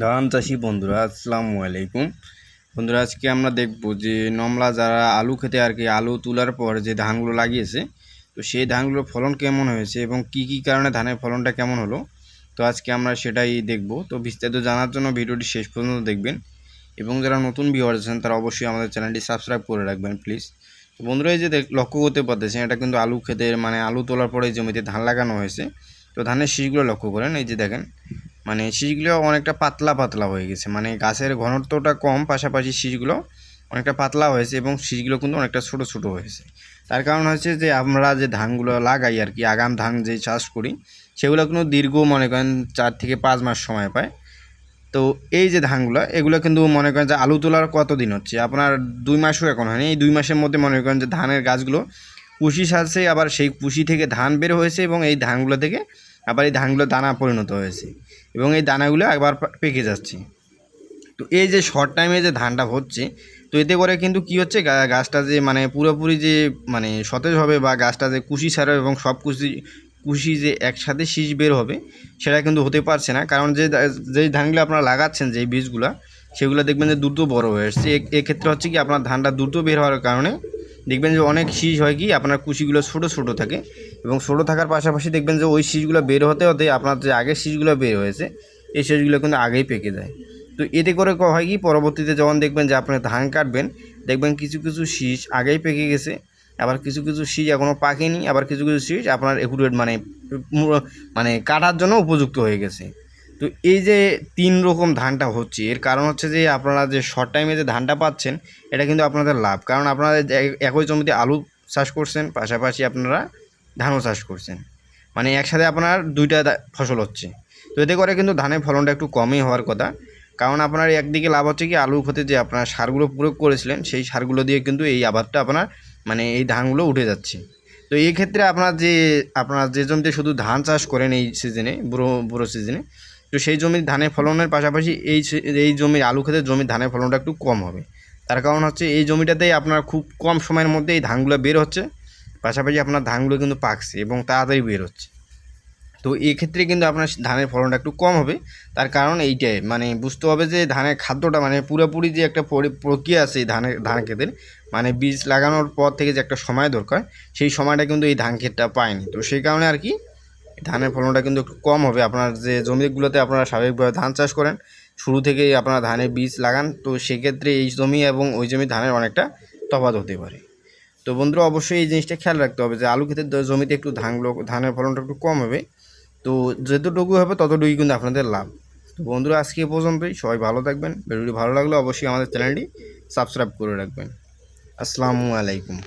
ধান চাষি বন্ধুরা, আসসালামু আলাইকুম। বন্ধুরা, আজকে আমরা দেখব যে নমলা যারা আলু খেতে আর কি, আলু তোলার পর যে ধানগুলো লাগিয়েছে, তো সেই ধানগুলোর ফলন কেমন হয়েছে এবং কি কি কারণে ধানের ফলনটা কেমন হলো, তো আজকে আমরা সেটাই দেখব। তো বিস্তারিত জানার জন্য ভিডিওটি শেষ পর্যন্ত দেখবেন এবং যারা নতুন ভিউয়ার আছেন, তারা অবশ্যই আমাদের চ্যানেলটি সাবস্ক্রাইব করে রাখবেন প্লিজ তো বন্ধুরা, এই যে লক্ষ্য করতে পারতেছেন, এটা কিন্তু আলু খেতের মানে আলু তোলার পরে জমিতে ধান লাগানো হয়েছে। তো ধানের শীষগুলো লক্ষ্য করেন, এই যে দেখেন মানে শীষগুলো অনেকটা পাতলা পাতলা হয়ে গেছে। মানে গাছের ঘনত্বটা কম, পাশাপাশি শীষগুলো অনেকটা পাতলা হয়েছে এবং শীষগুলো কিন্তু অনেকটা ছোট ছোট হয়েছে। তার কারণ হচ্ছে যে, আমরা যে ধানগুলো লাগাই আর কি, আগাম ধান যে চাষ করি, সেগুলো কিন্তু দীর্ঘ মনে করেন চার থেকে পাঁচ মাস সময় পায়। তো এই যে ধানগুলো, এগুলো কিন্তু মনে করেন যে আলু তোলার কত দিন হচ্ছে? আপনার দুই মাসও এখন হয়নি। এই দুই মাসের মধ্যে মনে করেন যে ধানের গাছগুলো কুশি সাজছে আবার সেই কুশি থেকে ধান বের হয়েছে এবং এই ধানগুলো থেকে আবার এই ধানগুলো দানা পরিণত হয়েছে। এবং এই দানাগুলো একবার পেকে যাচ্ছে। তো এই যে শর্ট টাইমে যে ধানটা হচ্ছে, তো এতে করে কিন্তু কি হচ্ছে গাছটা যে মানে পুরোপুরি যে মানে সতেজ হবে বা গাছটা যে কুশি ছাড়া এবং সব কুশি কুশি যে একসাথে শীষ বের হবে, সেটা কিন্তু হতে পারছে না। কারণ যে যেই ধানগুলো আপনারা লাগাচ্ছেন, যেই বীজগুলো, সেগুলো দেখবেন যে দ্রুত বড় হয়ে আসছে এক্ষেত্রে হচ্ছে কি, আপনার ধানটা দ্রুত বের হওয়ার কারণে দেখবেন যে অনেক শীষ হয় কি, আপনার কুশিগুলো ছোটো ছোটো থাকে এবং ছোটো থাকার পাশাপাশি দেখবেন যে ওই শীষগুলো বের হতে হতে আপনার যে আগের শীষগুলো বের হয়েছে, এই শীষগুলো কিন্তু আগেই পেকে যায়। তো এতে করে হয় কি, পরবর্তীতে যখন দেখবেন যে আপনি ধান কাটবেন, দেখবেন কিছু কিছু শীষ আগেই পেকে গেছে, আবার কিছু কিছু শীষ এখনও পাকেনি, আবার কিছু কিছু শীষ আপনার একুরেট মানে মানে কাটার জন্য উপযুক্ত হয়ে গেছে। তো এই যে তিন রকম ধানটা হচ্ছে, এর কারণ হচ্ছে যে আপনারা যে শর্ট টাইমে যে ধানটা পাচ্ছেন, এটা কিন্তু আপনাদের লাভ। কারণ আপনারা একই জমিতে আলু চাষ করছেন, পাশাপাশি আপনারা ধানও চাষ করছেন। মানে একসাথে আপনার দুইটা ফসল হচ্ছে। তো এতে করে কিন্তু ধানের ফলনটা একটু কমই হওয়ার কথা। কারণ আপনার একদিকে লাভ হচ্ছে কি আলু ক্ষেতে যে আপনার সারগুলো প্রয়োগ করেছিলেন, সেই সারগুলো দিয়ে কিন্তু এই আবাদটা আপনার মানে এই ধানগুলো উঠে যাচ্ছে। তো এই ক্ষেত্রে আপনার যে আপনার যে জমিতে শুধু ধান চাষ করেন এই সিজনে বুড়ো বুড়ো সিজনে তো সেই জমির ধানের ফলনের পাশাপাশি এই এই জমির আলু ক্ষেতের জমির ধানের ফলনটা একটু কম হবে। তার কারণ হচ্ছে এই জমিটাতেই আপনার খুব কম সময়ের মধ্যে এই ধানগুলো বের হচ্ছে, পাশাপাশি আপনার ধানগুলো কিন্তু পাকছে এবং তাড়াতাড়ি বের হচ্ছে। তো এই ক্ষেত্রে কিন্তু আপনার ধানের ফলনটা একটু কম হবে। তার কারণ এইটাই মানে বুঝতে হবে যে ধানের খাদ্যটা মানে পুরোপুরি যে একটা পরি- প্রক্রিয়া আছে ধানের, ধান ক্ষেতের মানে বীজ লাগানোর পর থেকে যে একটা সময় দরকার, সেই সময়টা কিন্তু এই ধান ক্ষেতটা পায়নি। তো সেই কারণে আর কি ধানের ফলনটা কিন্তু একটু কম হবে। আপনার যে জমিগুলোতে আপনারা স্বাভাবিকভাবে ধান চাষ করেন, শুরু থেকেই আপনারা ধানের বীজ লাগান। তো সেক্ষেত্রে এই জমি এবং ওই জমি ধানের অনেকটা তফাৎ হতে পারে। তো বন্ধুরা, অবশ্যই এই জিনিসটা খেয়াল রাখতে হবে যে আলু ক্ষেতের জমিতে একটু ধানগুলো ধানের ফলনটা একটু কম হবে। তো যতটুকু হবে ততটুকুই কিন্তু আপনাদের লাভ। তো বন্ধুরা, আজকে এ পর্যন্তই। সবাই ভালো থাকবেন। ভিডিওটি ভালো লাগলে অবশ্যই আমাদের চ্যানেলটি সাবস্ক্রাইব করে রাখবেন। আসসালামু আলাইকুম।